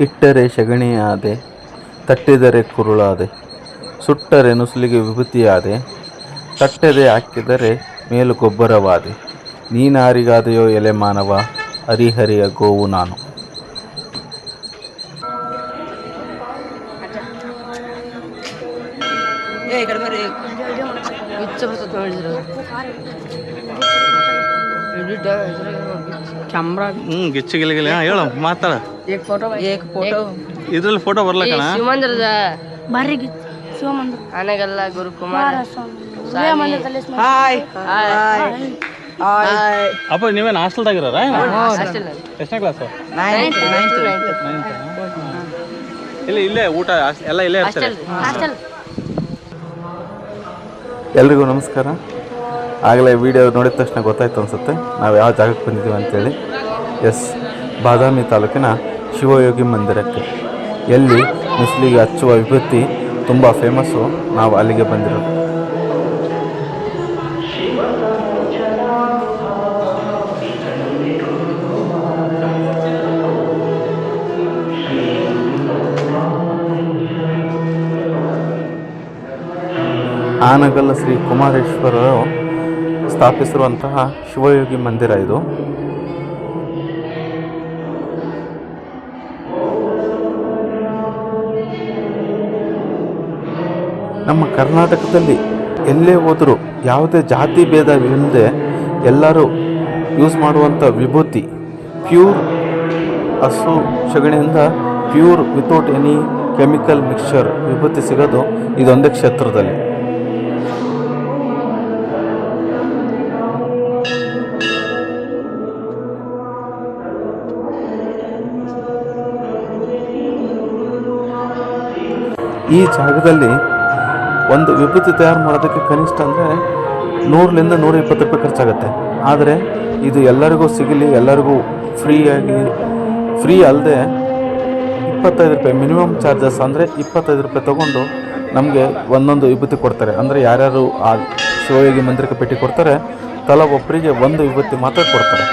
ಇಟ್ಟರೆ ಸಗಣಿಯಾದೆ ತಟ್ಟಿದರೆ ಕುರುಳಾದೆ, ಸುಟ್ಟರೆ ನುಸುಲಿಗೆ ವಿಭೂತಿಯಾದೆ, ತಟ್ಟದೆ ಹಾಕಿದರೆ ಮೇಲು ಗೊಬ್ಬರವಾದೆ. ನೀನಾರಿಗಾದೆಯೋ ಎಲೆ ಮಾನವ, ಹರಿಹರಿಯ ಗೋವು ನಾನು. ಕ್ಯಾಮ್ರಾ. ಹ್ಞೂ ಗಿಚ್ಚು ಗಿಲಿ ಗಿಲಿ. ಹಾಂ ಹೇಳು ಮಾತಾಡ. ಏಕ್ ಫೋಟೋ ಏಕ್ ಫೋಟೋ ಇದ್ರಲ್ಲಿ ಫೋಟೋ ಬರ್ಲಕ್ಕಣ ಶಿವಮಂದಿರದ. ಬರ್ರಿ ಶಿವಮಂದಿರ. ಆನೆಗಲ್ಲ ಗುರುಕುಮಾರ. ಹಾಯ್. ಹಾಯ್. ಅಪ್ಪ ನೀವೇನು ಹಾಸ್ಟೆಲ್ದಾಗಿರೋರ? ಹಾಸ್ಟೆಲ್. ಎಷ್ಟನೇ ಕ್ಲಾಸು ಇಲ್ಲಿ ಇಲ್ಲೇ ಊಟ ಎಲ್ಲ ಇಲ್ಲೇ ಇರ್ತಾರೆ? ಎಲ್ರಿಗೂ ನಮಸ್ಕಾರ. ಆಗಲೇ ವಿಡಿಯೋ ನೋಡಿದ ತಕ್ಷಣ ಗೊತ್ತಾಯ್ತು ಅನಿಸುತ್ತೆ. ನಾವು ಯಾವ ಜಾಗಕ್ಕೆ ಬಂದಿದ್ದೀವಿ ಅಂತೇಳಿ. ಎಸ್, ಬಾದಾಮಿ ತಾಲೂಕಿನ ಶಿವಯೋಗಿ ಮಂದಿರಕ್ಕೆ. ಎಲ್ಲಿ ಮುಸ್ಲಿಗೆ ಹಚ್ಚುವ ವಿಭೂತಿ ತುಂಬ ಫೇಮಸ್ಸು ನಾವು ಅಲ್ಲಿಗೆ ಬಂದಿರೋದು. ಆನಗಲ್ಲ ಶ್ರೀ ಕುಮಾರೇಶ್ವರರು ಸ್ಥಾಪಿಸಿರುವಂತಹ ಶಿವಯೋಗಿ ಮಂದಿರ ಇದು. ನಮ್ಮ ಕರ್ನಾಟಕದಲ್ಲಿ ಎಲ್ಲೇ ಹೋದರೂ ಯಾವುದೇ ಜಾತಿ ಭೇದವಿಲ್ಲದೆ ಎಲ್ಲರೂ ಯೂಸ್ ಮಾಡುವಂಥ ವಿಭೂತಿ ಪ್ಯೂರ್ ಹಸು ಸಗಣಿಯಿಂದ pure without any chemical mixture ವಿಭೂತಿ ಸಿಗೋದು ಇದೊಂದೇ ಕ್ಷೇತ್ರದಲ್ಲಿ. ಈ ಜಾಗದಲ್ಲಿ ಒಂದು ವಿಭೂತಿ ತಯಾರು ಮಾಡೋದಕ್ಕೆ ಕನಿಷ್ಠ ಅಂದರೆ ನೂರರಿಂದ ನೂರ ಇಪ್ಪತ್ತು ರೂಪಾಯಿ ಖರ್ಚಾಗುತ್ತೆ. ಆದರೆ ಇದು ಎಲ್ಲರಿಗೂ ಸಿಗಲಿ, ಎಲ್ಲರಿಗೂ ಫ್ರೀಯಾಗಿ ಫ್ರೀ ಅಲ್ಲದೆ ಇಪ್ಪತ್ತೈದು ರೂಪಾಯಿ ಮಿನಿಮಮ್ ಚಾರ್ಜಸ್ ಅಂದರೆ ಇಪ್ಪತ್ತೈದು ರೂಪಾಯಿ ತೊಗೊಂಡು ನಮಗೆ ಒಂದೊಂದು ವಿಭೂತಿ ಕೊಡ್ತಾರೆ. ಅಂದರೆ ಯಾರ್ಯಾರು ಆ ಶಿವಯೋಗಿ ಮಂದಿರಕ್ಕೆ ಭೇಟಿ ಕೊಡ್ತಾರೆ, ತಲಾ ಒಬ್ಬರಿಗೆ ಒಂದು ವಿಭೂತಿ ಮಾತ್ರ ಕೊಡ್ತಾರೆ.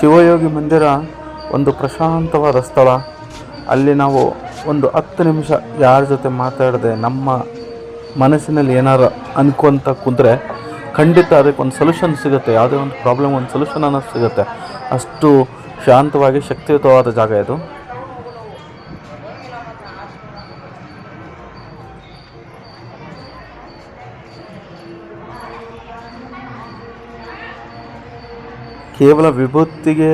ಶಿವಯೋಗಿ ಮಂದಿರ ಒಂದು ಪ್ರಶಾಂತವಾದ ಸ್ಥಳ. ಅಲ್ಲಿ ನಾವು ಒಂದು ಹತ್ತು ನಿಮಿಷ ಯಾರ ಜೊತೆ ಮಾತಾಡದೆ ನಮ್ಮ ಮನಸ್ಸಿನಲ್ಲಿ ಏನಾರು ಅನ್ಕೊಂತ ಕುಂದರೆ ಖಂಡಿತ ಅದಕ್ಕೆ ಒಂದು ಸೊಲ್ಯೂಷನ್ ಸಿಗುತ್ತೆ. ಯಾವುದೇ ಒಂದು ಪ್ರಾಬ್ಲಮ್ ಒಂದು ಸೊಲ್ಯೂಷನ್ ಅನ್ನೋದು ಸಿಗುತ್ತೆ. ಅಷ್ಟು ಶಾಂತವಾಗಿ, ಶಕ್ತಿಯುತವಾದ ಜಾಗ ಇದು. ಕೇವಲ ವಿಭೂತಿಗೆ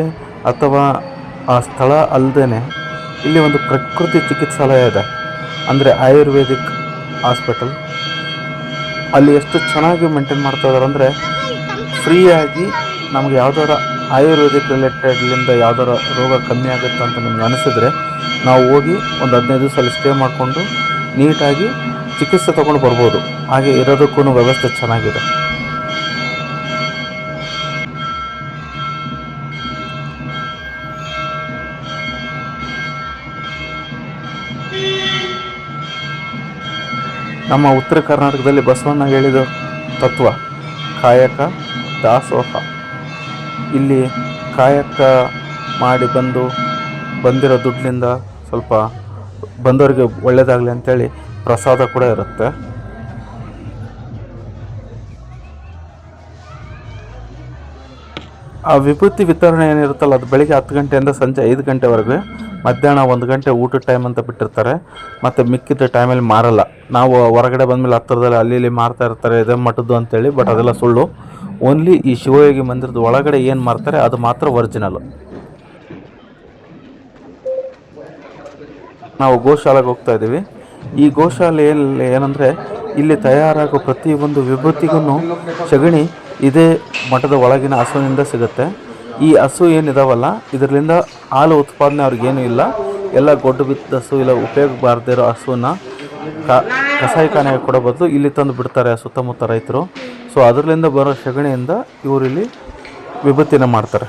ಅಥವಾ ಆ ಸ್ಥಳ ಅಲ್ಲದೆ ಇಲ್ಲಿ ಒಂದು ಪ್ರಕೃತಿ ಚಿಕಿತ್ಸಾಲಯ ಇದೆ. ಅಂದರೆ ಆಯುರ್ವೇದಿಕ್ ಹಾಸ್ಪಿಟಲ್. ಅಲ್ಲಿ ಎಷ್ಟು ಚೆನ್ನಾಗಿ ಮೇಂಟೈನ್ ಮಾಡ್ತಾ ಇದ್ದಾರೆ ಅಂದರೆ ಫ್ರೀಯಾಗಿ ನಮಗೆ ಯಾವ್ದಾರ ಆಯುರ್ವೇದಿಕ್ ರಿಲೇಟೆಡ್ಲಿಂದ ಯಾವ್ದಾರ ರೋಗ ಕಮ್ಮಿ ಆಗುತ್ತೆ ಅಂತ ನಿಮ್ಗೆ ಅನಿಸಿದ್ರೆ ನಾವು ಹೋಗಿ ಒಂದು ಹದಿನೈದು ದಿವಸ ಅಲ್ಲಿ ಸ್ಟೇ ಮಾಡಿಕೊಂಡು ನೀಟಾಗಿ ಚಿಕಿತ್ಸೆ ತೊಗೊಂಡು ಬರ್ಬೋದು. ಹಾಗೆ ಇರೋದಕ್ಕೂ ವ್ಯವಸ್ಥೆ ಚೆನ್ನಾಗಿದೆ. ನಮ್ಮ ಉತ್ತರ ಕರ್ನಾಟಕದಲ್ಲಿ ಬಸವಣ್ಣ ಹೇಳಿದ ತತ್ವ, ಕಾಯಕ ದಾಸೋಹ. ಇಲ್ಲಿ ಕಾಯಕ ಮಾಡಿ ಬಂದು, ಬಂದಿರೋ ದುಡ್ಡಿನಿಂದ ಸ್ವಲ್ಪ ಬಂದವರಿಗೆ ಒಳ್ಳೆಯದಾಗಲಿ ಅಂತೇಳಿ ಪ್ರಸಾದ ಕೂಡ ಇರುತ್ತೆ. ಆ ವಿಭೂತಿ ವಿತರಣೆ ಏನಿರುತ್ತಲ್ಲ, ಅದು ಬೆಳಿಗ್ಗೆ ಹತ್ತು ಗಂಟೆಯಿಂದ ಸಂಜೆ ಐದು ಗಂಟೆವರೆಗೆ. ಮಧ್ಯಾಹ್ನ ಒಂದು ಗಂಟೆ ಊಟದ ಟೈಮ್ ಅಂತ ಬಿಟ್ಟಿರ್ತಾರೆ. ಮತ್ತು ಮಿಕ್ಕಿದ ಟೈಮಲ್ಲಿ ಮಾರಲ್ಲ. ನಾವು ಹೊರಗಡೆ ಬಂದಮೇಲೆ ಹತ್ತಿರದಲ್ಲಿ ಅಲ್ಲಿ ಇಲ್ಲಿ ಮಾರ್ತಾ ಇರ್ತಾರೆ, ಇದೇ ಮಠದ್ದು ಅಂತೇಳಿ ಬಟ್ ಅದೆಲ್ಲ ಸುಳ್ಳು. ಓನ್ಲಿ ಈ ಶಿವಯೋಗಿ ಮಂದಿರದ ಒಳಗಡೆ ಏನು ಮಾರ್ತಾರೆ, ಅದು ಮಾತ್ರ ಒರಿಜಿನಲ್ ನಾವು ಗೋಶಾಲೆಗೆ ಹೋಗ್ತಾ ಇದ್ದೀವಿ. ಈ ಗೋಶಾಲೆಯಲ್ಲಿ ಏನಂದರೆ, ಇಲ್ಲಿ ತಯಾರಾಗೋ ಪ್ರತಿಯೊಂದು ವಿಭೂತಿಗೂ ಸಗಣಿ ಇದೇ ಮಠದ ಒಳಗಿನ ಹಸುವಿನಿಂದ ಸಿಗುತ್ತೆ. ಈ ಹಸು ಏನಿದಾವಲ್ಲ, ಇದರಿಂದ ಹಾಲು ಉತ್ಪಾದನೆ ಅವ್ರಿಗೇನು ಇಲ್ಲ. ಎಲ್ಲ ಗೊಡ್ಡು ಬಿದ್ದ ಹಸು ಇಲ್ಲ, ಉಪಯೋಗ ಬಾರದೇ ಇರೋ ಹಸುವನ್ನ ಕಸಾಯಿಖಾನೆಗೆ ಕೊಡೋ ಬದಲು ಇಲ್ಲಿ ತಂದು ಬಿಡ್ತಾರೆ ಸುತ್ತಮುತ್ತ ರೈತರು. ಸೊ ಅದರಿಂದ ಬರೋ ಸಗಣಿಯಿಂದ ಇಲ್ಲಿ ವಿಭೂತಿನ ಮಾಡ್ತಾರೆ.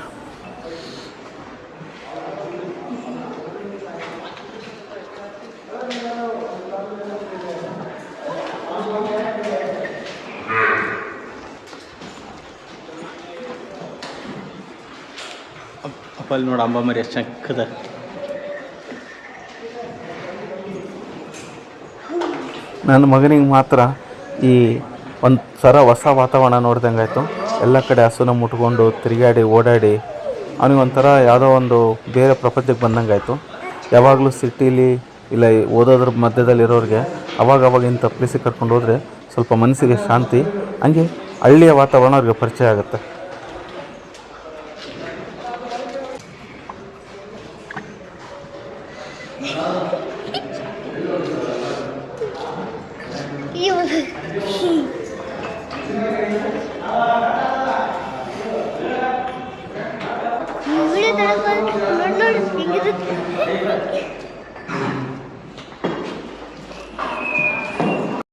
ಅಪ್ಪ ಅಲ್ಲಿ ನೋಡಿ ಅಂಬ ಮರಿ ಎಷ್ಟು ಚಕ್ಕದ ನನ್ನ ಮಗನಿಗೆ ಮಾತ್ರ ಈ ಒಂದು ಸರ ಹೊಸ ವಾತಾವರಣ ನೋಡ್ದಂಗೆ ಆಯಿತು. ಎಲ್ಲ ಕಡೆ ಹಸುನ ಮುಟ್ಕೊಂಡು ತಿರುಗಾಡಿ, ಓಡಾಡಿ, ಅವನಿಗೆ ಒಂಥರ ಯಾವುದೋ ಒಂದು ಬೇರೆ ಪ್ರಪಂಚಕ್ಕೆ ಬಂದಂಗೆ ಆಯಿತು. ಯಾವಾಗಲೂ ಸಿಟೀಲಿ ಇಲ್ಲ ಓದೋದ್ರ ಮಧ್ಯದಲ್ಲಿರೋರಿಗೆ ಅವಾಗ ಅವಾಗ ಇಂಥ ಪ್ಲೇಸಿಗೆ ಕರ್ಕೊಂಡು ಹೋದರೆ ಸ್ವಲ್ಪ ಮನಸ್ಸಿಗೆ ಶಾಂತಿ, ಹಂಗೆ ಹಳ್ಳಿಯ ವಾತಾವರಣ ಅವ್ರಿಗೆ ಪರಿಚಯ ಆಗುತ್ತೆ. Böyle daha fazla kullanırız. İngilizce.